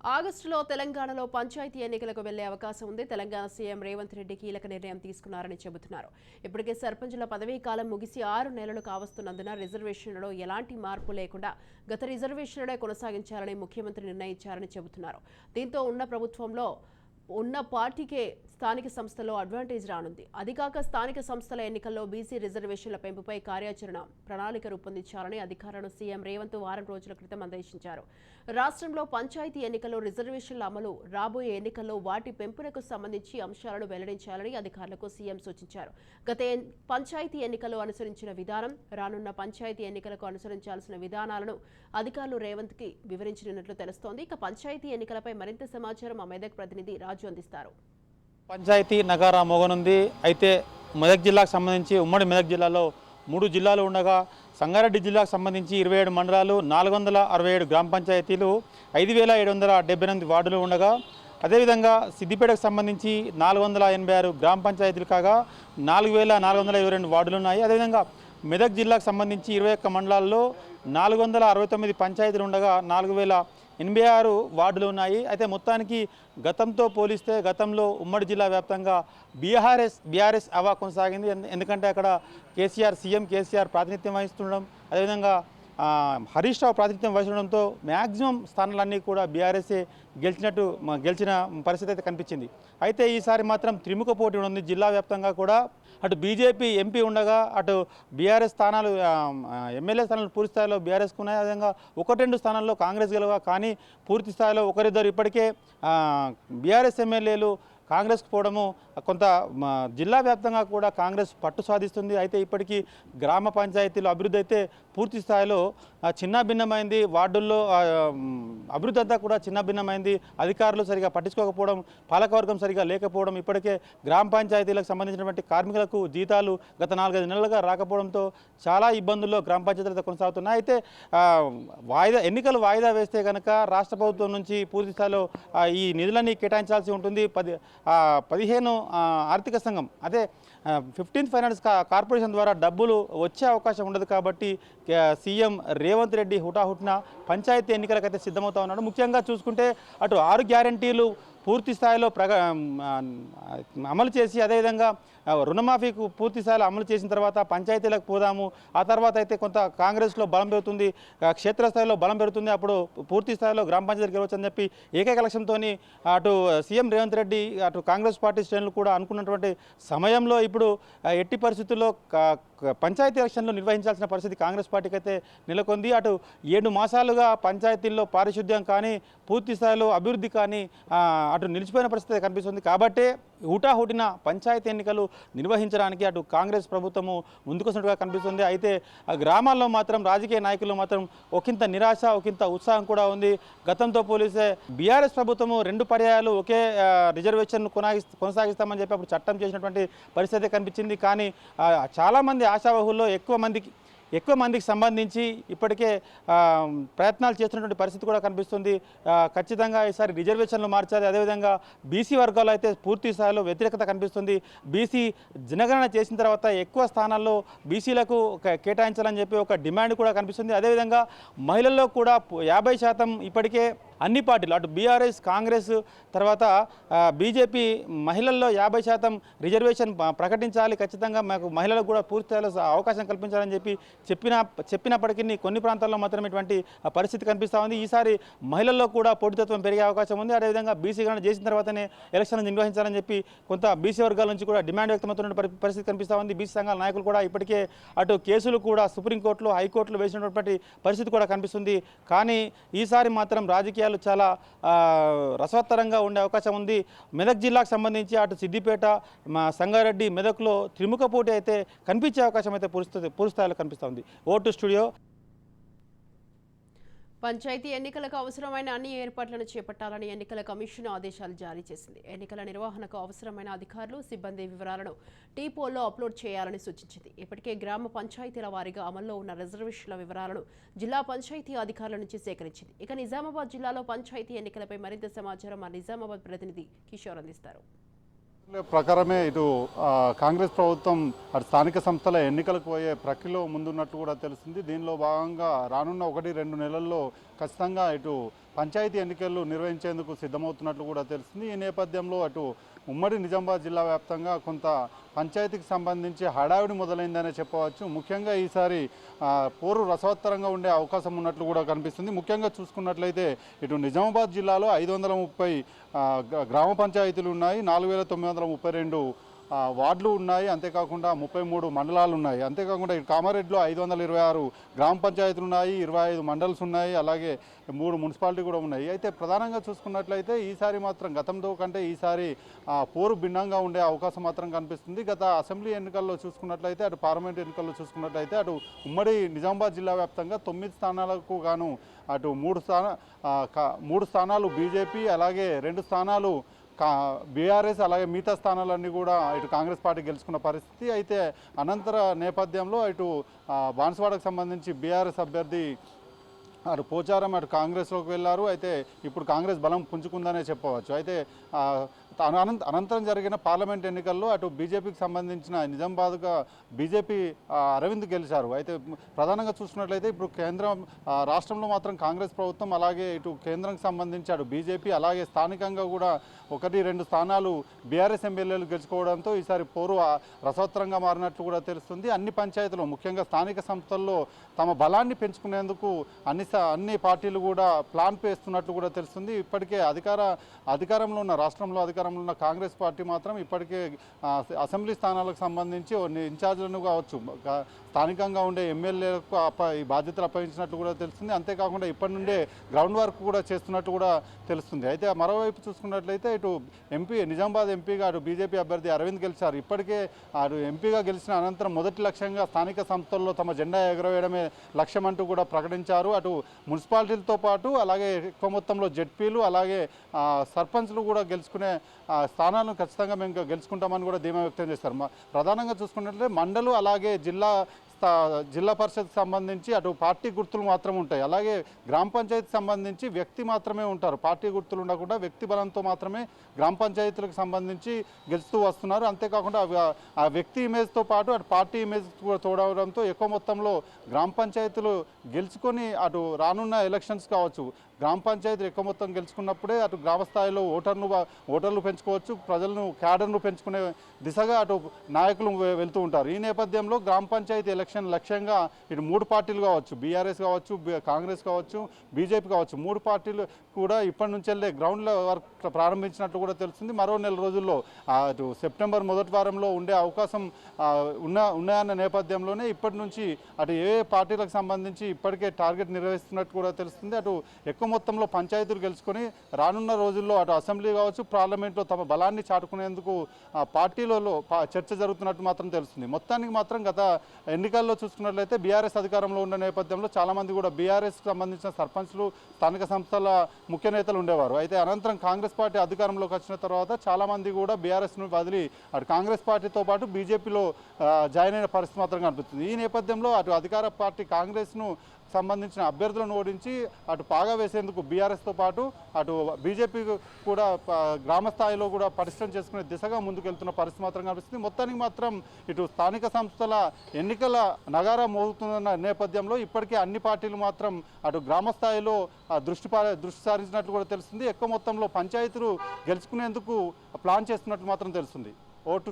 ఆగస్టులో తెలంగాణలో పంచాయతీ ఎన్నికలకు వెళ్ళే అవకాశం ఉంది. తెలంగాణ సీఎం రేవంత్ రెడ్డి కీలక నిర్ణయం తీసుకున్నారని చెబుతున్నారు. ఇప్పటికే సర్పంచుల పదవీ కాలం ముగిసి ఆరు నెలలు కావస్తున్నందున రిజర్వేషన్లలో ఎలాంటి మార్పు లేకుండా గత రిజర్వేషన్లనే కొనసాగించాలని ముఖ్యమంత్రి నిర్ణయించారని చెబుతున్నారు. దీంతో ఉన్న ప్రభుత్వంలో ఉన్న పార్టీకే స్థానిక సంస్థలో అడ్వాంటేజ్ రానుంది. అదికాక స్థానిక సంస్థల ఎన్నికల్లో బీసీ రిజర్వేషన్ల పెంపుపై కార్యాచరణ ప్రణాళిక రూపొందించాలని అధికారులను సీఎం రేవంత్ వారం రోజుల క్రితం ఆదేశించారు. రాష్ట్రంలో పంచాయతీ ఎన్నికల్లో రిజర్వేషన్ల అమలు రాబోయే ఎన్నికల్లో వాటి పెంపునకు సంబంధించి అంశాలను వెల్లడించాలని అధికారులకు సీఎం సూచించారు. గత పంచాయతీ ఎన్నికల్లో అనుసరించిన విధానం రానున్న పంచాయతీ ఎన్నికలకు అనుసరించాల్సిన విధానాలను అధికారులు రేవంత్కి వివరించనున్నట్లు తెలుస్తోంది. ఇక పంచాయతీ ఎన్నికలపై మరింత సమాచారం మా మెదక్ ప్రతినిధి రాజు అందిస్తారు. పంచాయతీ నగారా మోగనుంది. అయితే మెదక్ జిల్లాకు సంబంధించి ఉమ్మడి మెదక్ జిల్లాలో మూడు జిల్లాలు ఉండగా సంగారెడ్డి జిల్లాకు సంబంధించి ఇరవై ఏడు మండలాలు నాలుగు వందల అరవై ఏడు గ్రామ పంచాయతీలు ఐదు వేల ఏడు వందల డెబ్బై ఎనిమిది వార్డులు ఉండగా అదేవిధంగా సిద్దిపేటకు సంబంధించి నాలుగు వందల ఎనభై ఆరు గ్రామ పంచాయతీలు కాగా నాలుగు వేల నాలుగు వందల ఇరవై రెండు వార్డులు ఉన్నాయి. అదేవిధంగా మెదక్ జిల్లాకు సంబంధించి ఇరవై ఒక్క మండలాల్లో నాలుగు వందల అరవై తొమ్మిది పంచాయతీలు ఉండగా నాలుగు వేల ఎనభై ఆరు వార్డులు ఉన్నాయి. అయితే మొత్తానికి గతంతో పోలిస్తే గతంలో ఉమ్మడి జిల్లా వ్యాప్తంగా బీఆర్ఎస్ బీఆర్ఎస్ అవా కొనసాగింది. ఎందుకంటే అక్కడ కేసీఆర్ సీఎం కేసీఆర్ ప్రాతినిధ్యం వహిస్తుండడం అదేవిధంగా హరీష్ రావు ప్రాతినిధ్యం వహించడంతో మ్యాక్సిమం స్థానాలన్నీ కూడా బీఆర్ఎస్ఏ గెలిచినట్టు గెలిచిన పరిస్థితి అయితే కనిపించింది. అయితే ఈసారి మాత్రం త్రిముఖ పోటీ ఉంది. జిల్లా వ్యాప్తంగా కూడా అటు బీజేపీ ఎంపీ ఉండగా అటు బీఆర్ఎస్ స్థానాలు ఎమ్మెల్యే స్థానాలు పూర్తి స్థాయిలో బీఆర్ఎస్కు ఉన్నాయి. అదేవిధంగా ఒకటి రెండు స్థానాల్లో కాంగ్రెస్ గెలవ కానీ పూర్తి స్థాయిలో ఒకరిద్దరు ఇప్పటికే బీఆర్ఎస్ ఎమ్మెల్యేలు కాంగ్రెస్కు పోవడము కొంత జిల్లా వ్యాప్తంగా కూడా కాంగ్రెస్ పట్టు సాధిస్తుంది. అయితే ఇప్పటికీ గ్రామ పంచాయతీలు అభివృద్ధి అయితే పూర్తి స్థాయిలో చిన్న భిన్నమైంది. వార్డుల్లో అభివృద్ధి అంతా కూడా చిన్న భిన్నమైంది. అధికారులు సరిగా పట్టించుకోకపోవడం పాలకవర్గం సరిగా లేకపోవడం ఇప్పటికే గ్రామ పంచాయతీలకు సంబంధించినటువంటి కార్మికులకు జీతాలు గత నాలుగైదు నెలలుగా రాకపోవడంతో చాలా ఇబ్బందుల్లో గ్రామ పంచాయతీలతో కొనసాగుతున్నాయి. అయితే వాయిదా ఎన్నికలు వాయిదా వేస్తే కనుక రాష్ట్ర ప్రభుత్వం నుంచి పూర్తి స్థాయిలో ఈ నిధులన్నీ కేటాయించాల్సి ఉంటుంది. పది పదిహేను ఆర్థిక సంఘం అదే ఫిఫ్టీన్త్ ఫైనాన్స్ కార్పొరేషన్ ద్వారా డబ్బులు వచ్చే అవకాశం ఉండదు కాబట్టి సీఎం రే రేవంత్ రెడ్డి హుటాహుటిన పంచాయతీ ఎన్నికలకైతే సిద్ధమవుతా ఉన్నాడు. ముఖ్యంగా చూసుకుంటే అటు ఆరు గ్యారంటీలు పూర్తి స్థాయిలో ప్రగ అమలు చేసి అదేవిధంగా రుణమాఫీకు పూర్తి స్థాయిలో అమలు చేసిన తర్వాత పంచాయతీలకు పోదాము. ఆ తర్వాత అయితే కొంత కాంగ్రెస్లో బలం పెరుగుతుంది క్షేత్రస్థాయిలో బలం పెరుగుతుంది. అప్పుడు పూర్తి స్థాయిలో గ్రామ పంచాయతీ గెలవచ్చని చెప్పి ఏకైక లక్ష్యంతో అటు సీఎం రేవంత్ రెడ్డి అటు కాంగ్రెస్ పార్టీ శ్రేణులు కూడా అనుకున్నటువంటి సమయంలో ఇప్పుడు ఎట్టి పరిస్థితుల్లో పంచాయతీ ఎలక్షన్లు నిర్వహించాల్సిన పరిస్థితి కాంగ్రెస్ పార్టీకి అయితే నెలకొంది. అటు ఏడు మాసాలుగా పంచాయతీల్లో పారిశుద్ధ్యం కానీ పూర్తి స్థాయిలో అభివృద్ధి కానీ అటు నిలిచిపోయిన పరిస్థితి కనిపిస్తుంది. కాబట్టే హుటాహుటిన పంచాయతీ ఎన్నికలు నిర్వహించడానికి అటు కాంగ్రెస్ ప్రభుత్వము ముందుకొచ్చినట్టుగా కనిపిస్తుంది. అయితే గ్రామాల్లో మాత్రం రాజకీయ నాయకులు మాత్రం ఒకంత నిరాశ ఒకంత ఉత్సాహం కూడా ఉంది. గతంతో పోలిస్తే బీఆర్ఎస్ ప్రభుత్వము రెండు పర్యాయాలు ఒకే రిజర్వేషన్ కొనాగి కొనసాగిస్తామని చెప్పి అప్పుడు చట్టం చేసినటువంటి పరిస్థితి కనిపించింది. కానీ చాలామంది ఆశావహుల్లో ఎక్కువ మందికి ఎక్కువ మందికి సంబంధించి ఇప్పటికే ప్రయత్నాలు చేస్తున్నటువంటి పరిస్థితి కూడా కనిపిస్తుంది. ఖచ్చితంగా ఈసారి రిజర్వేషన్లు మార్చాలి. అదేవిధంగా బీసీ వర్గాల్లో అయితే పూర్తి స్థాయిలో వ్యతిరేకత కనిపిస్తుంది. బీసీ జనగణన చేసిన తర్వాత ఎక్కువ స్థానాల్లో బీసీలకు కేటాయించాలని చెప్పి ఒక డిమాండ్ కూడా కనిపిస్తుంది. అదేవిధంగా మహిళల్లో కూడా యాభై శాతం ఇప్పటికే అన్ని పార్టీలు అటు బీఆర్ఎస్ కాంగ్రెస్ తర్వాత బీజేపీ మహిళల్లో యాభై శాతం రిజర్వేషన్ ప్రకటించాలి. ఖచ్చితంగా మాకు మహిళలకు కూడా పూర్తి స్థాయిలో అవకాశం కల్పించాలని చెప్పి చెప్పిన చెప్పినప్పటికీ కొన్ని ప్రాంతాల్లో మాత్రం ఇటువంటి పరిస్థితి కనిపిస్తూ ఉంది. ఈసారి మహిళల్లో కూడా పోటీతత్వం పెరిగే అవకాశం ఉంది. అదేవిధంగా బీసీ గణన చేసిన తర్వాతనే ఎలక్షన్ నిర్వహించాలని చెప్పి కొంత బీసీ వర్గాల నుంచి కూడా డిమాండ్ వ్యక్తమవుతున్న పరిస్థితి కనిపిస్తూ ఉంది. బీసీ సంఘాల నాయకులు కూడా ఇప్పటికే అటు కేసులు కూడా సుప్రీంకోర్టులో హైకోర్టులో వేసినటువంటి పరిస్థితి కూడా కనిపిస్తుంది. కానీ ఈసారి మాత్రం రాజకీయాలు చాలా రసవత్తరంగా ఉండే అవకాశం ఉంది. మెదక్ జిల్లాకు సంబంధించి అటు సిద్దిపేట మా సంగారెడ్డి మెదక్లో త్రిముఖ పోటీ అయితే కనిపించే అవకాశం అయితే పూర్తి పూర్తి స్థాయిలో కనిపిస్తుంది ఓటు స్టూడియో పంచాయతీ ఎన్నికలకు అవసరమైన అన్ని ఏర్పాట్లను చేపట్టాలని ఎన్నికల కమిషన్ ఆదేశాలు జారీ చేసింది. ఎన్నికల నిర్వహణకు అవసరమైన అధికారులు సిబ్బంది వివరాలను టీపోల్లో అప్లోడ్ చేయాలని సూచించింది. ఇప్పటికే గ్రామ పంచాయతీల వారీగా అమల్లో ఉన్న రిజర్వేషన్ల వివరాలను జిల్లా పంచాయతీ అధికారుల నుంచి సేకరించింది. ఇక నిజామాబాద్ జిల్లాలో పంచాయతీ ఎన్నికలపై మరింత సమాచారం మా నిజామాబాద్ ప్రతినిధి కిషోర్ అందిస్తారు. ప్రకారమే ఇటు కాంగ్రెస్ ప్రభుత్వం అటు స్థానిక సంస్థల ఎన్నికలకు పోయే ప్రక్రియలో ముందున్నట్టు కూడా తెలిసింది దీనిలో భాగంగా రానున్న ఒకటి రెండు నెలల్లో ఖచ్చితంగా ఇటు పంచాయతీ ఎన్నికలు నిర్వహించేందుకు సిద్ధమవుతున్నట్లు కూడా తెలుస్తుంది. ఈ నేపథ్యంలో అటు ఉమ్మడి నిజామాబాద్ జిల్లా వ్యాప్తంగా కొంత పంచాయతీకి సంబంధించి హడావిడి మొదలైందనే చెప్పవచ్చు. ముఖ్యంగా ఈసారి పోరు రసవత్తరంగా ఉండే అవకాశం ఉన్నట్లు కూడా కనిపిస్తుంది. ముఖ్యంగా చూసుకున్నట్లయితే ఇటు నిజామాబాద్ జిల్లాలో ఐదు వందల ముప్పై గ్రామ పంచాయతీలు ఉన్నాయి. నాలుగు వేల తొమ్మిది వందల ముప్పై రెండు వార్డులు ఉన్నాయి అంతేకాకుండా ముప్పై మూడు మండలాలు ఉన్నాయి. అంతేకాకుండా ఇటు కామారెడ్డిలో ఐదు వందల ఇరవై ఆరు గ్రామ పంచాయతీలు ఉన్నాయి ఇరవై ఐదు మండల్స్ ఉన్నాయి అలాగే మూడు మున్సిపాలిటీ కూడా ఉన్నాయి. అయితే ప్రధానంగా చూసుకున్నట్లయితే ఈసారి మాత్రం గతంతో కంటే ఈసారి పోరు భిన్నంగా ఉండే అవకాశం మాత్రం కనిపిస్తుంది. గత అసెంబ్లీ ఎన్నికల్లో చూసుకున్నట్లయితే అటు పార్లమెంట్ ఎన్నికల్లో చూసుకున్నట్లయితే అటు ఉమ్మడి నిజామాబాద్ జిల్లా వ్యాప్తంగా తొమ్మిది స్థానాలకు గాను అటు మూడు స్థాన మూడు స్థానాలు బీజేపీ అలాగే రెండు స్థానాలు బీఆర్ఎస్ అలాగే మిగతా స్థానాలన్నీ కూడా ఇటు కాంగ్రెస్ పార్టీ గెలుచుకున్న పరిస్థితి. అయితే అనంతర నేపథ్యంలో ఇటు బాన్సువాడకు సంబంధించి బీఆర్ఎస్ అభ్యర్థి అటు పోచారం అటు కాంగ్రెస్లోకి వెళ్ళారు. అయితే ఇప్పుడు కాంగ్రెస్ బలం పుంజుకుందనే చెప్పవచ్చు. అయితే అనంతరం జరిగిన పార్లమెంట్ ఎన్నికల్లో అటు బీజేపీకి సంబంధించిన నిజామాబాద్గా బీజేపీ అరవింద్ గెలిచారు. అయితే ప్రధానంగా చూసినట్లయితే ఇప్పుడు కేంద్రం రాష్ట్రంలో మాత్రం కాంగ్రెస్ ప్రభుత్వం అలాగే ఇటు కేంద్రంకి సంబంధించి అటు బీజేపీ అలాగే స్థానికంగా కూడా ఒకటి రెండు స్థానాలు బీఆర్ఎస్ ఎమ్మెల్యేలు గెలుచుకోవడంతో ఈసారి పోరు రసోత్తరంగా మారినట్లు కూడా తెలుస్తుంది. అన్ని పంచాయతీలు ముఖ్యంగా స్థానిక సంస్థల్లో తమ బలాన్ని పెంచుకునేందుకు అన్ని స- అన్ని పార్టీలు కూడా ప్లాన్ వేస్తున్నట్లు కూడా తెలుస్తుంది. ఇప్పటికే అధికార అధికారంలో ఉన్న రాష్ట్రంలో అధికారంలో ఉన్న కాంగ్రెస్ పార్టీ మాత్రం ఇప్పటికే అసెంబ్లీ స్థానాలకు సంబంధించి కొన్ని కావచ్చు స్థానికంగా ఉండే ఎమ్మెల్యేలకు అప్ప ఈ బాధ్యతలు అప్పగించినట్లు కూడా తెలుస్తుంది. అంతేకాకుండా ఇప్పటి నుండే గ్రౌండ్ వర్క్ కూడా చేస్తున్నట్టు కూడా తెలుస్తుంది. అయితే మరోవైపు చూసుకున్నట్లయితే ఇటు ఎంపీ నిజామాబాద్ ఎంపీగా అటు బీజేపీ అభ్యర్థి అరవింద్ గెలిచారు. ఇప్పటికే అటు ఎంపీగా గెలిచిన అనంతరం మొదటి లక్ష్యంగా స్థానిక సంస్థల్లో తమ జెండా ఎగరవేయడమే లక్ష్యం అంటూ కూడా ప్రకటించారు. అటు మున్సిపాలిటీలతో పాటు అలాగే ఎక్కువ మొత్తంలో జెడ్పీలు అలాగే సర్పంచ్లు కూడా గెలుచుకునే స్థానాలను ఖచ్చితంగా మేము గెలుచుకుంటామని కూడా ధీమా వ్యక్తం చేస్తారు. ప్రధానంగా చూసుకున్నట్లయితే మండలు అలాగే జిల్లా జిల్లా పరిషత్ సంబంధించి అటు పార్టీ గుర్తులు మాత్రం ఉంటాయి. అలాగే గ్రామ పంచాయతీ సంబంధించి వ్యక్తి మాత్రమే ఉంటారు. పార్టీ గుర్తులు ఉండకుండా వ్యక్తి బలంతో మాత్రమే గ్రామ పంచాయతీలకు సంబంధించి గెలుస్తూ వస్తున్నారు. అంతేకాకుండా ఆ- వ్యక్తి ఇమేజ్తో పాటు అటు పార్టీ ఇమేజ్ కూడా తోడవడంతో ఎక్కువ మొత్తంలో గ్రామ పంచాయతీలు గెలుచుకొని అటు రానున్న ఎలక్షన్స్ కావచ్చు గ్రామ పంచాయతీలు ఎక్కువ మొత్తం గెలుచుకున్నప్పుడే అటు గ్రామ స్థాయిలో ఓటర్లు ఓటర్లు పెంచుకోవచ్చు ప్రజలను క్యాడర్ను పెంచుకునే దిశగా అటు నాయకులు వెళ్తూ ఉంటారు. ఈ నేపథ్యంలో గ్రామ పంచాయతీ ఎలక్షన్ లక్ష్యంగా ఇటు మూడు పార్టీలు కావచ్చు బీఆర్ఎస్ కావచ్చు కాంగ్రెస్ కావచ్చు బీజేపీ కావచ్చు మూడు పార్టీలు కూడా ఇప్పటి నుంచి వెళ్ళే గ్రౌండ్లో వర్క్ ప్రారంభించినట్టు కూడా తెలుస్తుంది. మరో నెల రోజుల్లో అటు సెప్టెంబర్ మొదటి వారంలో ఉండే అవకాశం ఉన్న ఉన్నాయన్న నేపథ్యంలోనే ఇప్పటి నుంచి అటు ఏ పార్టీలకు సంబంధించి ఇప్పటికే టార్గెట్ నిర్వహిస్తున్నట్టు కూడా తెలుస్తుంది. అటు ఎక్కువ మొత్తంలో పంచాయతీలు గెలుచుకొని రానున్న రోజుల్లో అటు అసెంబ్లీ కావచ్చు పార్లమెంట్లో తమ బలాన్ని చాటుకునేందుకు ఆ, పార్టీలలో చర్చ జరుగుతున్నట్టు మాత్రం తెలుస్తుంది. మొత్తానికి మాత్రం గత ఎన్నికల్లో చూసుకున్నట్లయితే బీఆర్ఎస్ అధికారంలో ఉన్న నేపథ్యంలో చాలామంది కూడా బీఆర్ఎస్కి సంబంధించిన సర్పంచ్లు స్థానిక సంస్థల ముఖ్య నేతలు ఉండేవారు. అయితే అనంతరం కాంగ్రెస్ పార్టీ అధికారంలోకి వచ్చిన తర్వాత చాలామంది కూడా బీఆర్ఎస్ను వదిలి అటు కాంగ్రెస్ పార్టీతో పాటు బీజేపీలో జాయిన్ అయిన పరిస్థితి మాత్రం కనిపిస్తుంది. ఈ నేపథ్యంలో అటు అధికార పార్టీ కాంగ్రెస్ను సంబంధించిన అభ్యర్థులను ఓడించి అటు పాగా వేసేందుకు బీఆర్ఎస్తో పాటు అటు బీజేపీ కూడా గ్రామ స్థాయిలో కూడా పరిశ్రమ చేసుకునే దిశగా ముందుకెళ్తున్న పరిస్థితి మాత్రం కనిపిస్తుంది. మొత్తానికి మాత్రం ఇటు స్థానిక సంస్థల ఎన్నికల నగారం మోగుతున్న నేపథ్యంలో ఇప్పటికే అన్ని పార్టీలు మాత్రం అటు గ్రామ స్థాయిలో దృష్టి దృష్టి సారించినట్లు కూడా తెలుస్తుంది. ఎక్కువ మొత్తంలో పంచాయతీలు గెలుచుకునేందుకు ప్లాన్ చేస్తున్నట్లు మాత్రం తెలుస్తుంది. ఓటు